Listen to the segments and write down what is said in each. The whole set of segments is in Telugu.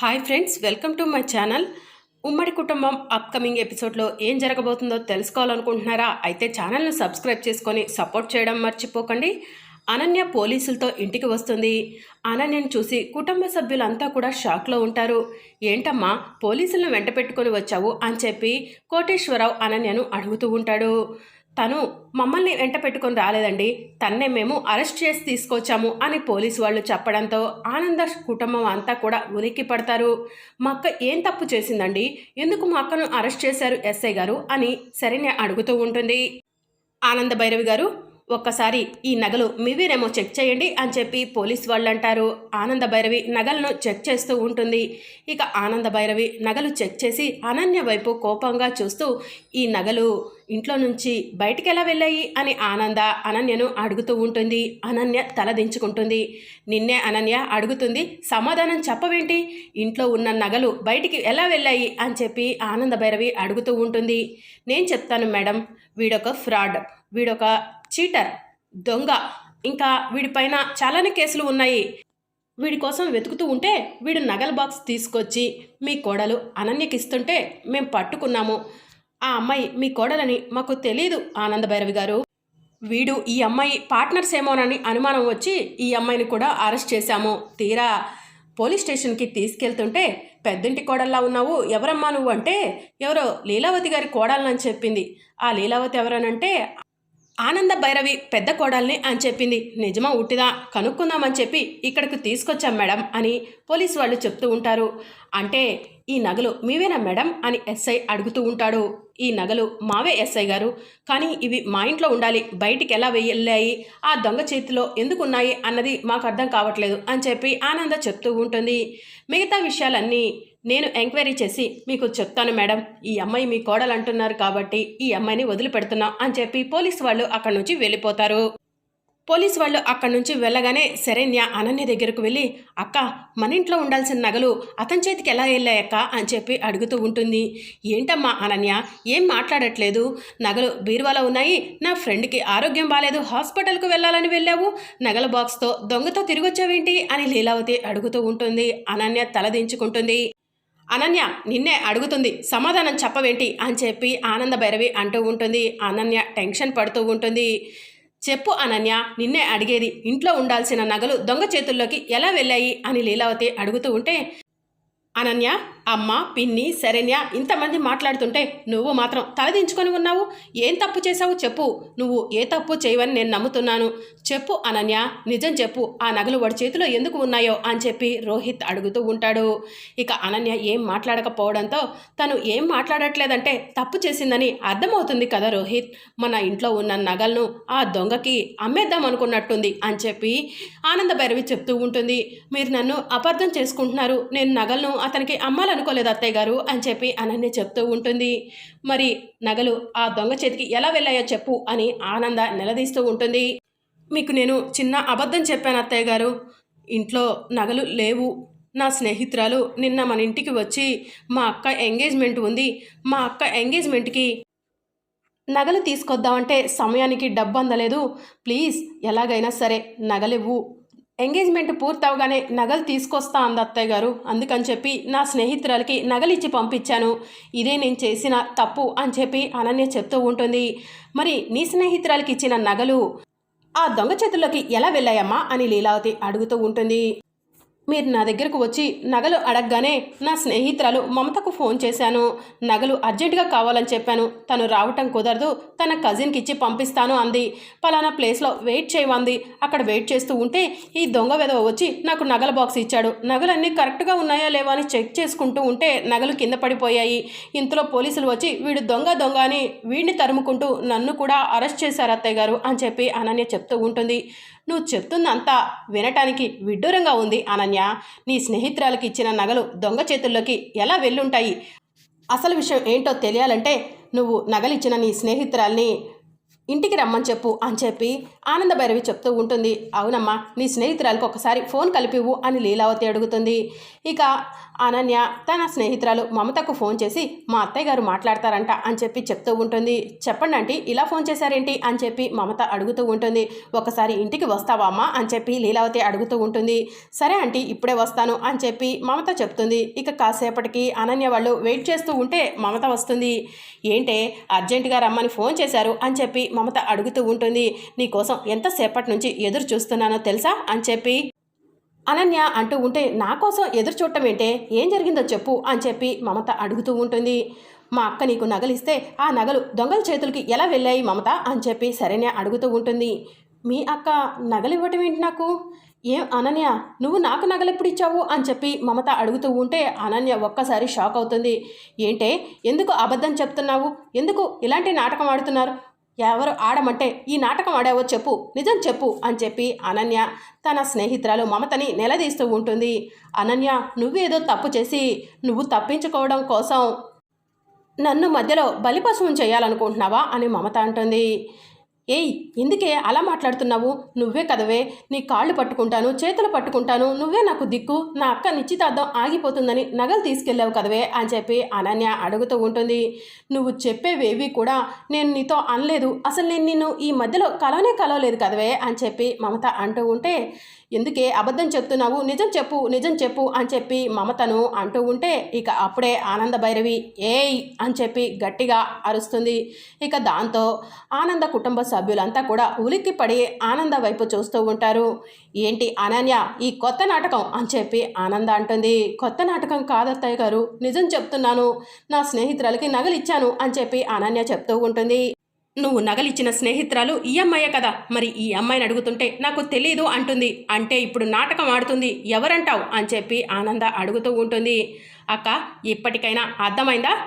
Hi friends welcome to my channel Ummadi Kutumbam upcoming ఎపిసోడ్లో ఏం జరగబోతుందో తెలుసుకోవాలనుకుంటున్నారా? అయితే ఛానల్ను సబ్స్క్రైబ్ చేసుకొని సపోర్ట్ చేయడం మర్చిపోకండి. అనన్య పోలీసులతో ఇంటికి వస్తుంది. అనన్యను చూసి కుటుంబ సభ్యులంతా కూడా షాక్లో ఉంటారు. ఏంటమ్మా పోలీసులను వెంట పెట్టుకొని వచ్చావు అని చెప్పి కోటేశ్వరరావు అనన్యను అడుగుతూ ఉంటాడు. తను మమ్మల్ని వెంట పెట్టుకొని రాలేదండి. తన్నే మేము అరెస్ట్ చేసి తీసుకొచ్చాము అని పోలీసు వాళ్ళు చెప్పడంతో ఆనంద కుటుంబం అంతా కూడా ఉలిక్కి పడతారు. మా అక్క ఏం తప్పు చేసిందండి? ఎందుకు మా అక్కను అరెస్ట్ చేశారు ఎస్ఐ గారు? అని శరణ్య అడుగుతూ ఉంటుంది. ఆనంద భైరవి గారు ఒక్కసారి ఈ నగలు మీవేనేమో చెక్ చేయండి అని చెప్పి పోలీస్ వాళ్ళు అంటారు ఆనంద భైరవి నగలను చెక్ చేస్తూ ఉంటుంది. ఇక ఆనంద భైరవి నగలు చెక్ చేసి అనన్య వైపు కోపంగా చూస్తూ ఈ నగలు ఇంట్లో నుంచి బయటికి ఎలా వెళ్ళాయి? అని ఆనంద అనన్యను అడుగుతూ ఉంటుంది. అనన్య తలదించుకుంటుంది నిన్నే అనన్య అడుగుతుంది సమాధానం చెప్పవేంటి? ఇంట్లో ఉన్న నగలు బయటికి ఎలా వెళ్ళాయి? అని చెప్పి ఆనంద భైరవి అడుగుతూ ఉంటుంది. నేను చెప్తాను మేడం వీడొక ఫ్రాడ్ వీడొక చీటర్ దొంగ. ఇంకా వీడిపైన చాలానే కేసులు ఉన్నాయి. వీడి కోసం వెతుకుతూ ఉంటే వీడు నగల బాక్స్ తీసుకొచ్చి మీ కోడలు అనన్యకి ఇస్తుంటే మేము పట్టుకున్నాము. ఆ అమ్మాయి మీ కోడలని మాకు తెలియదు ఆనంద భైరవి గారు. వీడు ఈ అమ్మాయి పార్ట్నర్స్ ఏమోనని అనుమానం వచ్చి ఈ అమ్మాయిని కూడా అరెస్ట్ చేశాము. తీరా పోలీస్ స్టేషన్కి తీసుకెళ్తుంటే పెద్దింటి కోడల్లా ఉన్నావు ఎవరమ్మా నువ్వు? అంటే ఎవరో లీలావతి గారి కోడలని చెప్పింది. ఆ లీలావతి ఎవరనంటే ఆనంద భైరవి పెద్ద కోడల్ని అని చెప్పింది. నిజమా ఉట్టిదా? కనుక్కుందామని చెప్పి ఇక్కడికి తీసుకొచ్చాం మేడం అని పోలీసు వాళ్ళు చెప్తూ ఉంటారు. అంటే ఈ నగలు మీవేనా మేడం అని ఎస్ఐ అడుగుతూ ఉంటాడు. ఈ నగలు మావే ఎస్ఐ గారు. కానీ ఇవి మా ఇంట్లో ఉండాలి. బయటికి ఎలా వెళ్ళాయి? ఆ దొంగ చేతిలో ఎందుకు ఉన్నాయి అన్నది మాకు అర్థం కావట్లేదు అని చెప్పి ఆనంద చెప్తూ ఉంటుంది. మిగతా విషయాలన్నీ నేను ఎంక్వైరీ చేసి మీకు చెప్తాను మేడం ఈ అమ్మాయి మీ కోడలు అంటున్నారు కాబట్టి ఈ అమ్మాయిని వదిలిపెడుతున్నాం అని చెప్పి పోలీస్ వాళ్ళు అక్కడి నుంచి వెళ్ళిపోతారు. పోలీస్ వాళ్ళు అక్కడి నుంచి వెళ్ళగానే శరణ్య అనన్య దగ్గరకు వెళ్ళి అక్క మన ఇంట్లో ఉండాల్సిన నగలు అతని చేతికి ఎలా వెళ్ళాయక్క అని చెప్పి అడుగుతూ ఉంటుంది. ఏంటమ్మా అనన్య ఏం మాట్లాడట్లేదు? నగలు బీరువాలో ఉన్నాయి నా ఫ్రెండ్కి ఆరోగ్యం బాగాలేదు హాస్పిటల్కు వెళ్ళాలని వెళ్ళావు నగల బాక్స్తో దొంగతో తిరిగొచ్చావేంటి? అని లీలావతి అడుగుతూ ఉంటుంది. అనన్య తలదించుకుంటుంది అనన్య నిన్నే అడుగుతుంది సమాధానం చెప్పవేంటి? అని చెప్పి ఆనంద భైరవి అంటూ ఉంటుంది. అనన్య టెన్షన్ పడుతూ ఉంటుంది. చెప్పు అనన్య నిన్నే అడిగేది ఇంట్లో ఉండాల్సిన నగలు దొంగ చేతుల్లోకి ఎలా వెళ్ళాయి? అని లీలావతి అడుగుతూ ఉంటే అనన్య అమ్మ పిన్ని శరణ్య ఇంతమంది మాట్లాడుతుంటే నువ్వు మాత్రం తలదించుకొని ఉన్నావు? ఏం తప్పు చేశావు చెప్పు. నువ్వు ఏ తప్పు చేయవని నేను నమ్ముతున్నాను. చెప్పు అనన్య నిజం చెప్పు. ఆ నగలు వాడి చేతిలో ఎందుకు ఉన్నాయో అని చెప్పి రోహిత్ అడుగుతూ ఉంటాడు. ఇక అనన్య ఏం మాట్లాడకపోవడంతో తను ఏం మాట్లాడట్లేదంటే తప్పు చేసిందని అర్థమవుతుంది కదా రోహిత్. మన ఇంట్లో ఉన్న నగలను ఆ దొంగకి అమ్మేద్దాం అనుకున్నట్టుంది అని చెప్పి ఆనంద భైరవి చెప్తూ ఉంటుంది. మీరు నన్ను అపార్థం చేసుకుంటున్నారు. నేను నగలను అతనికి అనుకోలేదు అత్తయ్య గారు అని చెప్పి అనన్య చెప్తూ ఉంటుంది. మరి నగలు ఆ దొంగ చేతికి ఎలా వెళ్ళాయో చెప్పు అని ఆనంద నిలదీస్తూ ఉంటుంది. మీకు నేను చిన్న అబద్ధం చెప్పాను అత్తయ్య గారు. ఇంట్లో నగలు లేవు. నా స్నేహితురాలు నిన్న మన ఇంటికి వచ్చి మా అక్క ఎంగేజ్మెంట్ ఉంది. మా అక్క ఎంగేజ్మెంట్కి నగలు తీసుకొద్దామంటే సమయానికి డబ్బు అందలేదు. ప్లీజ్ ఎలాగైనా సరే నగలివ్వు. ఎంగేజ్మెంట్ పూర్తవగానే నగలు తీసుకొస్తా అంది అత్తయ్య గారు. అందుకని చెప్పి నా స్నేహితురాలకి నగలిచ్చి పంపించాను. ఇదే నేను చేసిన తప్పు అని చెప్పి అనన్య చెప్తూ ఉంటుంది. మరి నీ స్నేహితురాలకి ఇచ్చిన నగలు ఆ దొంగ చేతుల్లోకి ఎలా వెళ్ళాయమ్మా అని లీలావతి అడుగుతూ ఉంటుంది. మీరు నా దగ్గరకు వచ్చి నగలు అడగగానే నా స్నేహితురాలు మమతకు ఫోన్ చేశాను. నగలు అర్జెంటుగా కావాలని చెప్పాను. తను రావటం కుదరదు. తన కజిన్కి ఇచ్చి పంపిస్తాను అంది. పలానా ప్లేస్లో వెయిట్ చేయమంది అక్కడ వెయిట్ చేస్తూ ఉంటే ఈ దొంగ వెధవ వచ్చి నాకు నగల బాక్స్ ఇచ్చాడు. నగలన్నీ కరెక్ట్గా ఉన్నాయా లేవా అని చెక్ చేసుకుంటూ ఉంటే నగలు కింద పడిపోయాయి. ఇంతలో పోలీసులు వచ్చి వీడు దొంగ దొంగ అని వీడిని తరుముకుంటూ నన్ను కూడా అరెస్ట్ చేశారు అత్తయ్య గారు అని చెప్పి అనన్య చెప్తూ ఉంటుంది. నువ్వు చెప్తుందంతా వినటానికి విడ్డూరంగా ఉంది అనన్య. నీ స్నేహితురాలకి ఇచ్చిన నగలు దొంగ చేతుల్లోకి ఎలా వెళ్ళుంటాయి? అసలు విషయం ఏంటో తెలియాలంటే నువ్వు నగలిచ్చిన నీ స్నేహితురాల్ని ఇంటికి రమ్మని చెప్పు అని చెప్పి ఆనంద భైరవి చెప్తూ ఉంటుంది. అవునమ్మా నీ స్నేహితురాలకు ఒకసారి ఫోన్ కలిపివు అని లీలావతి అడుగుతుంది. ఇక అనన్య తన స్నేహితురాలు మమతకు ఫోన్ చేసి మా అత్తయ్య గారు మాట్లాడతారంట అని చెప్పి చెప్తూ ఉంటుంది. చెప్పండి ఆంటీ ఇలా ఫోన్ చేశారేంటి? అని చెప్పి మమత అడుగుతూ ఉంటుంది. ఒకసారి ఇంటికి వస్తావా అమ్మా? అని చెప్పి లీలావతి అడుగుతూ ఉంటుంది. సరే ఆంటీ ఇప్పుడే వస్తాను అని చెప్పి మమత చెప్తుంది. ఇక కాసేపటికి అనన్య వాళ్ళు వెయిట్ చేస్తూ ఉంటే మమత వస్తుంది. ఏంటే అర్జెంటుగా రమ్మని ఫోన్ చేశారు అని చెప్పి మమత అడుగుతూ ఉంటుంది నీకోసం ఎంతసేపటి నుంచి ఎదురు చూస్తున్నానో తెలుసా? అని చెప్పి అనన్య అంటూ ఉంటే నా కోసం ఎదురు చూడటం ఏంటే? ఏం జరిగిందో చెప్పు అని చెప్పి మమత అడుగుతూ ఉంటుంది. మా అక్క నీకు నగలిస్తే ఆ నగలు దొంగల చేతులకి ఎలా వెళ్ళాయి మమత? అని చెప్పి సరైన అడుగుతూ ఉంటుంది. మీ అక్క నగలు ఇవ్వటం ఏంటి నాకు? ఏం అనన్య నువ్వు నాకు నగలు ఎప్పుడు ఇచ్చావు? అని చెప్పి మమత అడుగుతూ ఉంటే అనన్య ఒక్కసారి షాక్ అవుతుంది. ఏంటే ఎందుకు అబద్ధం చెప్తున్నావు? ఎందుకు ఇలాంటి నాటకం ఆడుతున్నారు? ఎవరు ఆడమంటే ఈ నాటకం ఆడావో చెప్పు నిజం చెప్పు అని చెప్పి అనన్య తన స్నేహితురాలు మమతని నిలదీస్తూ ఉంటుంది. అనన్య నువ్వేదో తప్పు చేసి నువ్వు తప్పించుకోవడం కోసం నన్ను మధ్యలో బలిపశువుని చేయాలనుకుంటున్నావా అని మమత అంటుంది. ఏయ్ ఎందుకే అలా మాట్లాడుతున్నావు? నువ్వే కదవే. నీ కాళ్ళు పట్టుకుంటాను చేతులు పట్టుకుంటాను. నువ్వే నాకు దిక్కు. నా అక్క నిశ్చితార్థం ఆగిపోతుందని నగలు తీసుకెళ్ళావు కదవే అని చెప్పి అనన్య అడుగుతూ ఉంటుంది. నువ్వు చెప్పేవేవి కూడా నేను నీతో అనలేదు. అసలు నేను నిన్ను ఈ మధ్యలో కలవనే కలవలేదు కదవే అని చెప్పి మమత అంటూ ఉంటే ఎందుకే అబద్ధం చెప్తున్నావు? నిజం చెప్పు నిజం చెప్పు అని చెప్పి మమతను అంటూ ఉంటే ఇక అప్పుడే ఆనంద భైరవి ఏయ్ అని చెప్పి గట్టిగా అరుస్తుంది. ఇక దాంతో ఆనంద కుటుంబ సభ్యులంతా కూడా ఉలిక్కి పడి ఆనంద వైపు చూస్తూ ఉంటారు. ఏంటి అనన్య ఈ కొత్త నాటకం అని చెప్పి ఆనంద అంటుంది. కొత్త నాటకం కాదత్తయ్య గారు నిజం చెప్తున్నాను. నా స్నేహితురాలకి నగలిచ్చాను అని చెప్పి అనన్య చెప్తూ ఉంటుంది. నువ్వు నగలిచ్చిన స్నేహితురాలు ఈ అమ్మాయే కదా? మరి ఈ అమ్మాయిని అడుగుతుంటే నాకు తెలియదు అంటుంది. అంటే ఇప్పుడు నాటకం ఆడుతుంది. ఎవరంటావు? అని చెప్పి ఆనంద అడుగుతూ ఉంటుంది. అక్క ఇప్పటికైనా అర్థమైందా?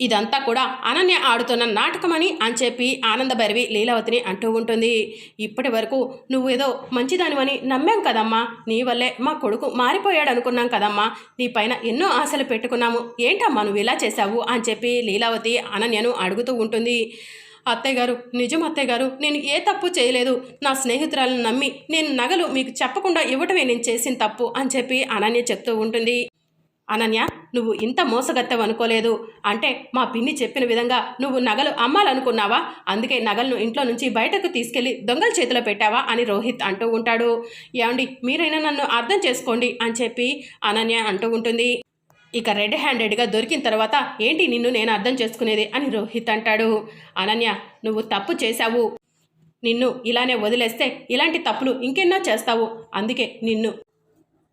ఇదంతా కూడా అనన్య ఆడుతున్న నాటకమని అని చెప్పి ఆనందభైరవి లీలావతిని అంటూ ఉంటుంది. ఇప్పటి వరకు నువ్వు ఏదో మంచిదానివని నమ్మాం కదమ్మా. నీ వల్లే మా కొడుకు మారిపోయాడు అనుకున్నాం కదమ్మా. నీ పైన ఎన్నో ఆశలు పెట్టుకున్నాము. ఏంటమ్మా నువ్వు ఇలా చేశావు? అని చెప్పి లీలావతి అనన్యను అడుగుతూ ఉంటుంది. అత్తయ్య గారు నిజం అత్తయ్య గారు నేను ఏ తప్పు చేయలేదు. నా స్నేహితురాలను నమ్మి నేను నగలు మీకు చెప్పకుండా ఇవ్వటమే నేను చేసిన తప్పు అని చెప్పి అనన్య చెప్తూ ఉంటుంది. అనన్య నువ్వు ఇంత మోసగత్తవు అనుకోలేదు. అంటే మా పిన్ని చెప్పిన విధంగా నువ్వు నగలు అమ్మాలనుకున్నావా? అందుకే నగలను ఇంట్లో నుంచి బయటకు తీసుకెళ్ళి దొంగల చేతిలో పెట్టావా? అని రోహిత్ అంటూ ఉంటాడు. ఏమండి మీరైనా నన్ను అర్థం చేసుకోండి అని చెప్పి అనన్య అంటూ ఉంటుంది. ఇక రెడ్ హ్యాండెడ్గా దొరికిన తర్వాత ఏంటి నిన్ను నేను అర్థం చేసుకునేది అని రోహిత్ అంటాడు. అనన్య నువ్వు తప్పు చేశావు. నిన్ను ఇలానే వదిలేస్తే ఇలాంటి తప్పులు ఇంకెన్నో చేస్తావు. అందుకే నిన్ను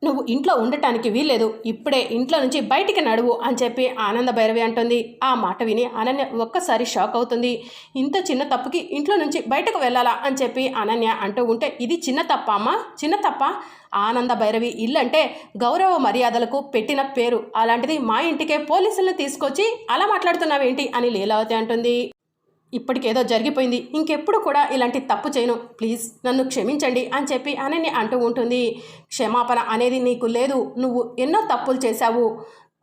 నువ్వు ఇంట్లో ఉండటానికి వీల్లేదు. ఇప్పుడే ఇంట్లో నుంచి బయటికి నడువు అని చెప్పి ఆనంద భైరవి అంటుంది. ఆ మాట విని అనన్య ఒక్కసారి షాక్ అవుతుంది. ఇంత చిన్న తప్పుకి ఇంట్లో నుంచి బయటకు వెళ్ళాలా అని చెప్పి అనన్య అంటూ ఉంటే ఇది చిన్న తప్ప అమ్మా? చిన్న తప్ప? ఆనంద భైరవి ఇల్లు అంటే గౌరవ మర్యాదలకు పెట్టిన పేరు. అలాంటిది మా ఇంటికే పోలీసులను తీసుకొచ్చి అలా మాట్లాడుతున్నావేంటి అని లీలావతి అంటుంది. ఇప్పటికేదో జరిగిపోయింది. ఇంకెప్పుడు కూడా ఇలాంటి తప్పు చేయను. ప్లీజ్ నన్ను క్షమించండి అని చెప్పి అనని అంటూ ఉంటుంది. క్షమాపణ అనేది నీకు లేదు. నువ్వు ఎన్నో తప్పులు చేశావు.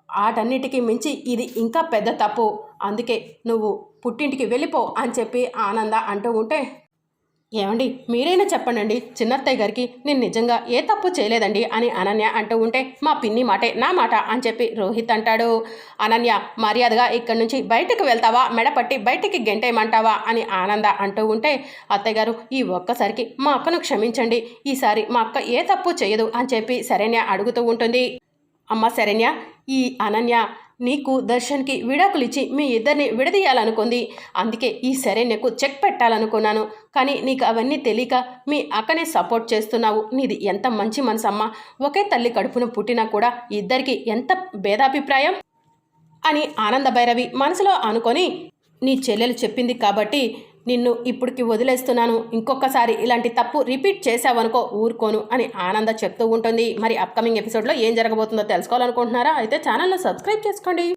వాటన్నిటికీ మించి ఇది ఇంకా పెద్ద తప్పు. అందుకే నువ్వు పుట్టింటికి వెళ్ళిపో అని చెప్పి ఆనంద అంటూ ఉంటే ఏమండి? మీరైనా చెప్పండి చిన్నత్తయ్య గారికి నేను నిజంగా ఏ తప్పు చేయలేదండి అని అనన్య అంటూ ఉంటే మా పిన్ని మాటే నా మాట అని చెప్పి రోహిత్ అంటాడు. అనన్య మర్యాదగా ఇక్కడి నుంచి బయటకు వెళ్తావా? మెడపట్టి బయటికి గెంటేయమంటావా? అని ఆనంద అంటూ ఉంటే అత్తయ్య గారు ఈ ఒక్కసారికి మా అక్కను క్షమించండి. ఈసారి మా అక్క ఏ తప్పు చేయదు అని చెప్పి శరణ్య అడుగుతూ ఉంటుంది. అమ్మ శరణ్య ఈ అనన్య నీకు దర్శన్కి విడాకులిచ్చి మీ ఇద్దరిని విడదీయాలనుకుంది. అందుకే ఈ శరణ్యకు చెక్ పెట్టాలనుకున్నాను. కానీ నీకు అవన్నీ తెలియక మీ అక్కనే సపోర్ట్ చేస్తున్నావు. నీది ఎంత మంచి మనసమ్మా. ఒకే తల్లి కడుపున పుట్టినా కూడా ఇద్దరికి ఎంత భేదాభిప్రాయం? అని ఆనంద భైరవి మనసులో అనుకొని నీ చెల్లెలు చెప్పింది కాబట్టి నిన్ను ఇప్పటికి వదిలేస్తున్నాను. ఇంకొకసారి ఇలాంటి తప్పు రిపీట్ చేసావనుకో ఊరుకోను అని ఆనంద చెప్తూ ఉంటుంది. మరి అప్కమింగ్ ఎపిసోడ్లో ఏం జరగబోతుందో తెలుసుకోవాలనుకుంటున్నారా? అయితే ఛానల్ను సబ్స్క్రైబ్ చేసుకోండి.